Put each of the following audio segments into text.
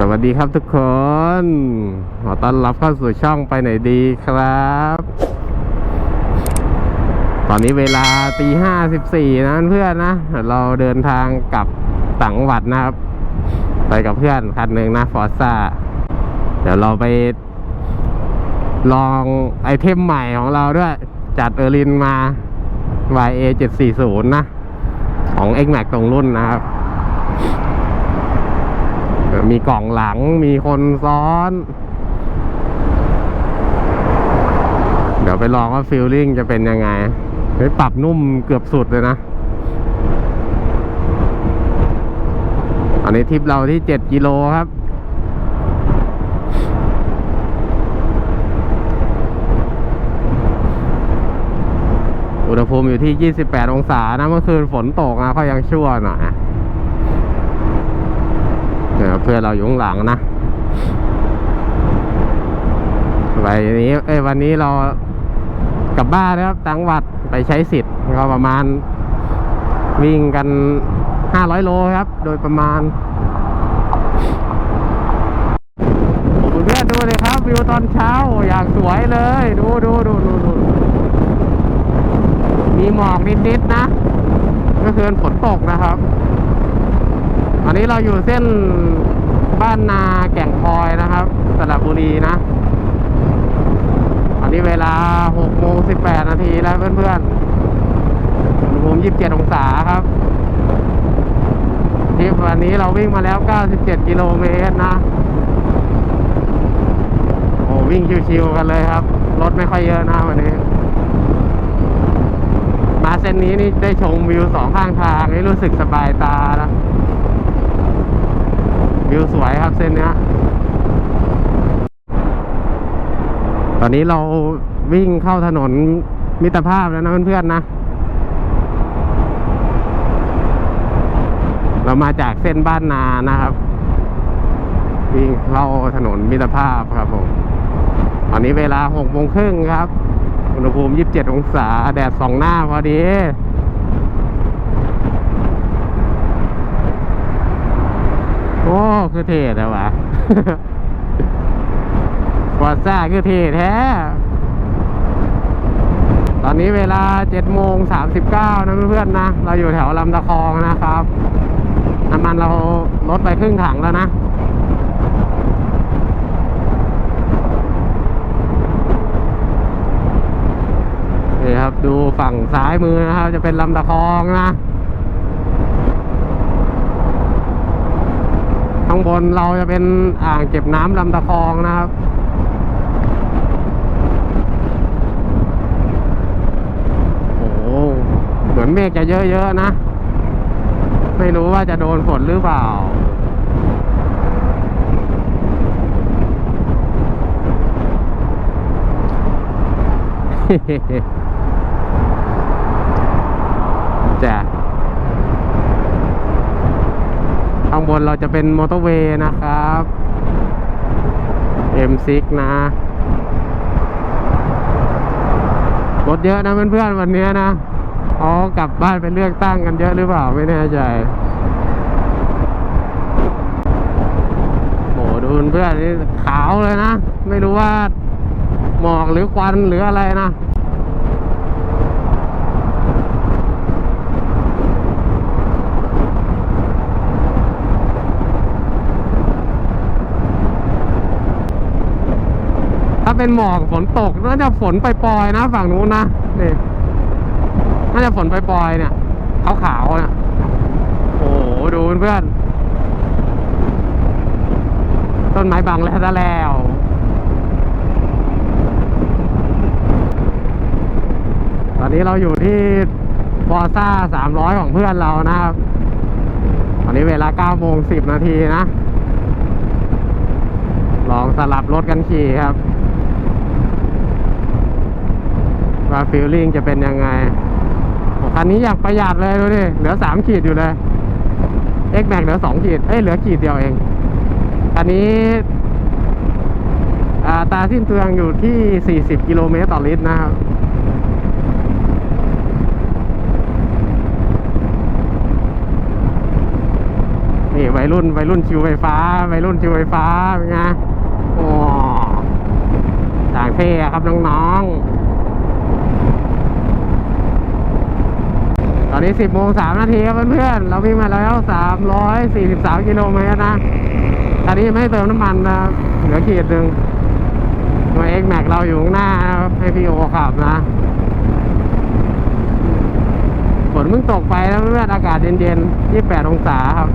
สวัสดีครับทุกคน ขอต้อนรับเข้าสู่ช่องไปไหนดีครับ ตอนนี้เวลาตีห้าสิบสี่นะเพื่อนนะ เราเดินทางกลับต่างจังหวัดนะครับ ไปกับเพื่อนคันหนึ่งนะฟอร์ซ่า เดี๋ยวเราไป ลองไอเทมใหม่ของเราด้วย จัดเออร์ลินมา YA 740นะ ของ X Max ตรงรุ่นนะครับ มีกล่องหลังมีคนซ้อน เดี๋ยวไปลองว่าฟิลลิ่งจะเป็นยังไงเฮ้ยปรับนุ่มเกือบสุดเลยนะ อันนี้ทริปเราที่เจ็ดกิโลครับอุณหภูมิอยู่ที่ 28 องศานะ เมื่อคืนฝนตกนะก็ยังชั่วหน่อย เดี๋ยวเพื่อเราอยู่ข้างหลังนะวันนี้เอ้ยวันนี้เรากลับบ้านนะครับตังวัดไปใช้สิทธิ์ก็ประมาณวิ่งกัน 500 โลครับ โดยประมาณโอ้โหเพื่อนดูเลยครับวิวตอนเช้าอย่างสวยเลย ดูดูดูดูดูมีหมอกนิดๆนะเมื่อคืนฝนตกนะครับ อันนี้เราอยู่เส้น บ้านนาแก่งคอยนะครับสระบุรีนะอันนี้เวลา6โมง18 นาทีแล้วเพื่อนๆอุณหภูมิ27 องศาครับทริปวันนี้เราวิ่งมาแล้ว 97 กิโลเมตรนะ โอ้วิ่งชิวๆกันเลยครับ รถไม่ค่อยเยอะนะวันนี้ มาเส้นนี้นี่ได้ชมวิวสองข้างทางนี่รู้สึกสบายตานะ วิวสวยครับเส้นเนี้ยตอนนี้เราวิ่งเข้าถนนมิตรภาพแล้วนะเพื่อนๆนะ เรามาจากเส้นบ้านนานะครับ วิ่งเข้าถนนมิตรภาพครับผมตอนนี้เวลาหกโมงครึ่งครับ อุณหภูมิ27องศา แดดสองหน้าพอดี โอ้ คือเท่แต่วะฟอร์ซ่าคือเท่แท้ ตอนนี้เวลา7โมง39นะเพื่อนๆนะ เราอยู่แถวลำตะคองนะครับ น้ำมันเราลดไปครึ่งถังแล้วนะนี่ครับดูฝั่งซ้ายมือนะครับ จะเป็นลำตะคองนะางบนเราจะเป็นอ่างเก็บน้ำลำตะคองนะครับโอ้โหเหมือนเมฆจะเยอะๆนะ ไม่รู้ว่าจะโดนฝนหรือเปล่าจ้ะข้างบนเราจะเป็นมอเตอร์เวย์นะครับ M6 นะ รถเยอะนะเพื่อนๆวันนี้นะอ๋อกลับบ้านไปเลือกตั้งกันเยอะหรือเปล่าไม่แน่ใจโหดูเพื่อนๆนี่ขาวเลยนะ ไม่รู้ว่าหมอกหรือควันหรืออะไรนะ เป็นหมอกฝนตกน่าจะฝนปล่อยๆนะ ฝั่งนู้นนะนี่น่าจะฝนปล่อยๆเนี่ยขาวๆเนี่ยโอ้โหดูเพื่อนต้นไม้บังแล้วซะแล้วตอนนี้เราอยู่ที่บอซ่า300ของเพื่อนเรานะครับ ตอนนี้เวลา9โมง10นาทีนะ ลองสลับรถกันขี่ครับ ว่าฟีลลิ่งจะเป็นยังไงคันนี้อยากประหยัดเลยดูดิเหลือสามขีดอยู่เลย X Max เหลือสองขีดเอ้ยเหลือขีดเดียวเองคันนี้ตาสิ้นเปลืองอยู่ที่ 40 กิโลเมตรต่อลิตรนะครับนี่วัยรุ่นวัยรุ่นชิวไฟฟ้าวัยรุ่นชิวไฟฟ้าเป็นไงโอ้ต่างเท่ครับน้องๆ ตอนนี้ 10โมง3นาทีครับเพื่อนๆ เราวิ่งมาแล้ว 343 กิโลเมตรนะ ตอนนี้ไม่เติมน้ำมันนะเหลือขีดหนึ่งตัวเอ็กแม็กเราอยู่ข้างหน้าให้พี่โอขับนะ ฝนเพิ่งตกไปแล้วเพื่อนๆ อากาศเย็นๆ 28 องศาครับ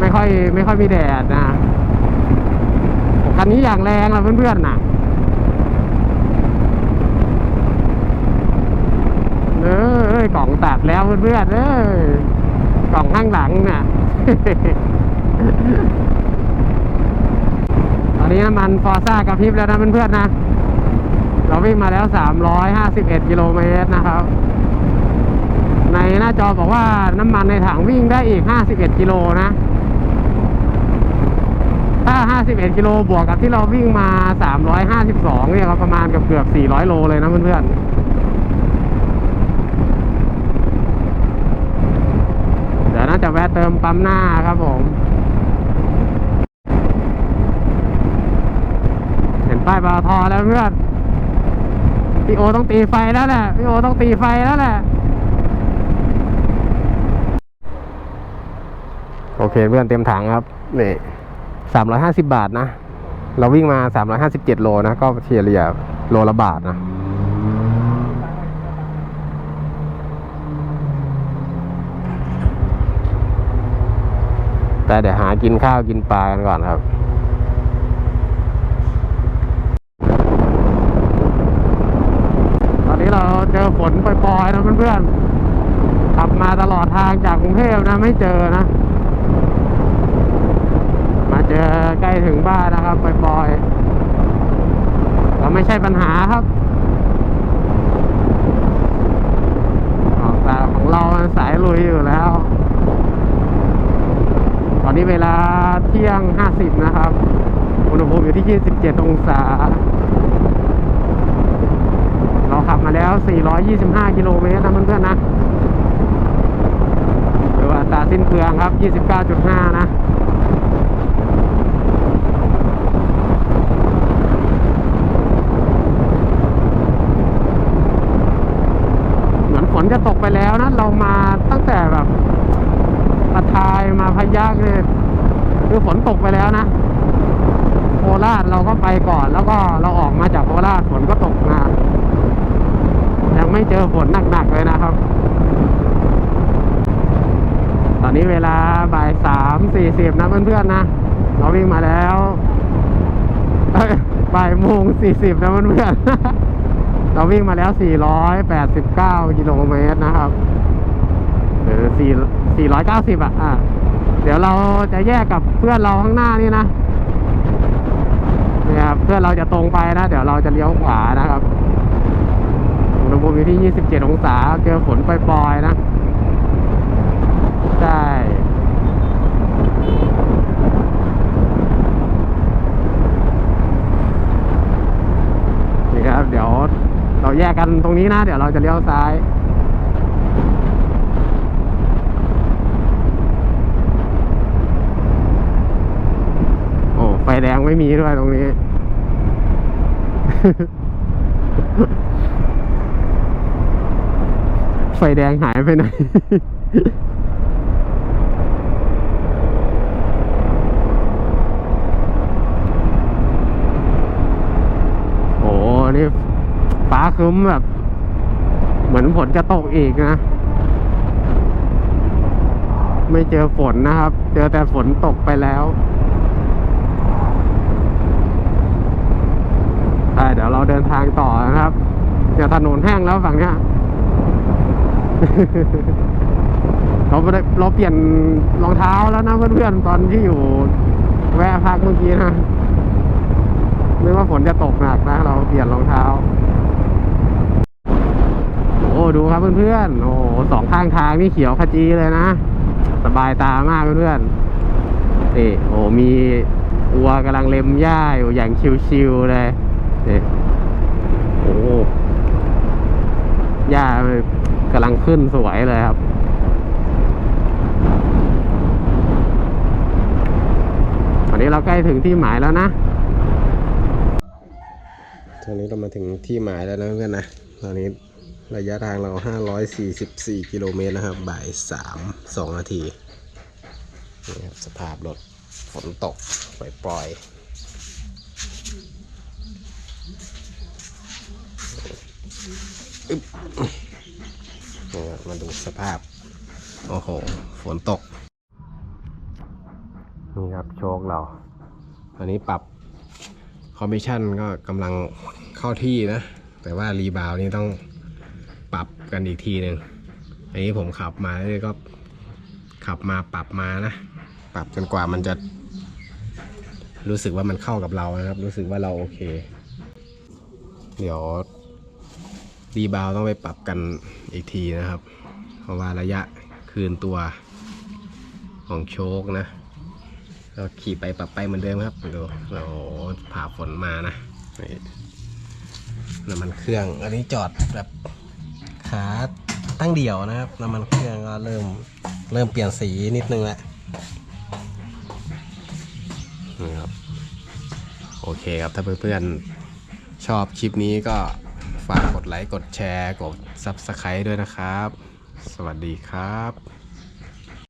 ไม่ค่อยไม่ค่อยมีแดดนะคันนี้อย่างแรงนะเพื่อนๆน่ะออเอ้ยกล่อง ตัดแล้วเพื่อนๆเอ้ยกล่องข้างหลังน่ะ ตอนนี้น้ำมันฟอร์ซ่ากระพริบแล้วนะเพื่อนๆนะ เราวิ่งมาแล้ว 351 กิโลเมตรนะครับ ในหน้าจอบอกว่าน้ำมันในถังวิ่งได้อีก 51 กิโลนะ ถ้า 51 กิโลบวกกับที่เราวิ่งมา 352 เนี่ยก็ประมาณเกือบเกือบ 400 โลเลยนะเพื่อนๆ เดี๋ยวน่า จะแวะเติมปั๊มหน้าครับผม เห็นป้ายปตทแล้วเพื่อนพี่โอต้องตีไฟแล้วแหละพี่โอต้องตีไฟแล้วแหละโอเคเพื่อนเต็มถังครับนี่สามร้อยห้าสิบาทนะ เราวิ่งมาสามร้อยห้าสิบเจ็ดโลนะ ก็เฉลี่ยโลละบาทนะ แต่เดี๋ยวหากินข้าวกินปลากันก่อนครับตอนนี้เราเจอฝนปล่อยๆนะเพื่อนๆขับมาตลอดทางจากกรุงเทพนะไม่เจอนะ มาเจอใกล้ถึงบ้านนะครับปล่อยๆก็ไม่ใช่ปัญหาครับอ๋อแต่ของเรามันสายลุยอยู่แล้ว ตอ นี้เวลาเที่ยง 50 นะครับ อุณหภูมิอยู่ที่ 27 องศา เราขับมาแล้ว 425 กิโลเมตรนะเพื่อนๆนะหรือว่าอัตาสิ้นเปลืองครับ 29.5 นะ เหมือนฝนจะตกไปแล้วนะ เรามาตั้งแต่แบบปะทายมาพะยักเนี่ยคือฝนตกไปแล้วนะ โคราชเราก็ไปก่อน แล้วก็เราออกมาจากโคราชฝนก็ตกมายังไม่เจอฝนหนักๆเลยนะครับ ตอนนี้เวลาบ่ายสามสี่สิบนะเพื่อนๆนะ เราวิ่งมาแล้วบ่ายโมงสี่สิบนะเพื่อนๆ เราวิ่งมาแล้วสี่ร้อยแปดสิบเก้ากิโลเมตรนะครับ หรือสี่สี่ร้อยเก้าสิบอะ เดี๋ยวเราจะแยกกับเพื่อนเราข้างหน้านี่นะ นี่ยครับเพื่อเราจะตรงไปนะ เดี๋ยวเราจะเลี้ยวขวานะครับอุณหภูมิอยู่ที่ 27 องศา เจอฝนปล่อยๆนะ ใช่นี่ครับ เดี๋ยวเราแยกกันตรงนี้นะ เดี๋ยวเราจะเลี้ยวซ้าย โอ้ ไฟแดงไม่มีด้วยตรงนี้ ไฟแดงหายไปไหนโอ้นี่ฟ้าคึ้มแบบ เหมือนฝนจะตกอีกนะ ไม่เจอฝนนะครับ เจอแต่ฝนตกไปแล้วใช่ เดี๋ยวเราเดินทางต่อนะครับเนี่ยถนนแห้งแล้วฝั่งเนี้ยเราไม่ได้เราเปลี่ยนรองเท้าแล้วนะเพื่อนๆตอนที่อยู่ แวะพักเมื่อกี้นะนึกว่าฝนจะตกหนักนะเราเปลี่ยนรองเท้า โอ้ดูครับเพื่อนๆโอ้สองข้างทางนี่เขียวขจีเลยนะสบายตามากเพื่อนๆนี่โอ้มีวัวกำลังเล็มหญ้าอยู่อย่างชิวๆเลย นี่โอ้หญ้ากำลังขึ้นสวยเลยครับ ตอนนี้เราใกล้ถึงที่หมายแล้วนะ ตอนนี้เรามาถึงที่หมายแล้วนะเพื่อนนะ ตอนนี้ระยะทางเรา 544 กิโลเมตรนะครับ บ่าย 3 2 นาที นี่ครับ สภาพรถฝนตกปล่อยๆ มาดูสภาพ โอ้โห ฝนตก นี่ครับโชคเราตอนนี้ปรับคอมมิชชั่นก็กำลังเข้าที่นะ แต่ว่ารีบาวนี่ต้องปรับกันอีกทีหนึ่งอันนี้ผมขับมาเรื่อยก็ขับมาปรับมานะ ปรับจนกว่ามันจะ รู้สึกว่ามันเข้ากับเรานะครับ รู้สึกว่าเราโอเค เดี๋ยว รีบาวต้องไปปรับกันอีกทีนะครับ เพราะว่าระยะคืนตัวของโชคนะ เราขี่ไปปรับไปเหมือนเดิมครับดูเราผ่าฝนมานะน้ำมันเครื่อง อันนี้จอดแบบขาตั้งเดี่ยวนะครับน้ำมันเครื่องก็เริ่มเริ่มเปลี่ยนสีนิดนึงแล้วนี่ครับโอเคครับถ้าเพื่อนๆชอบคลิปนี้ก็ ฝากกดไลค์ กดแชร์ กด Subscribe ด้วยนะครับ สวัสดีครับ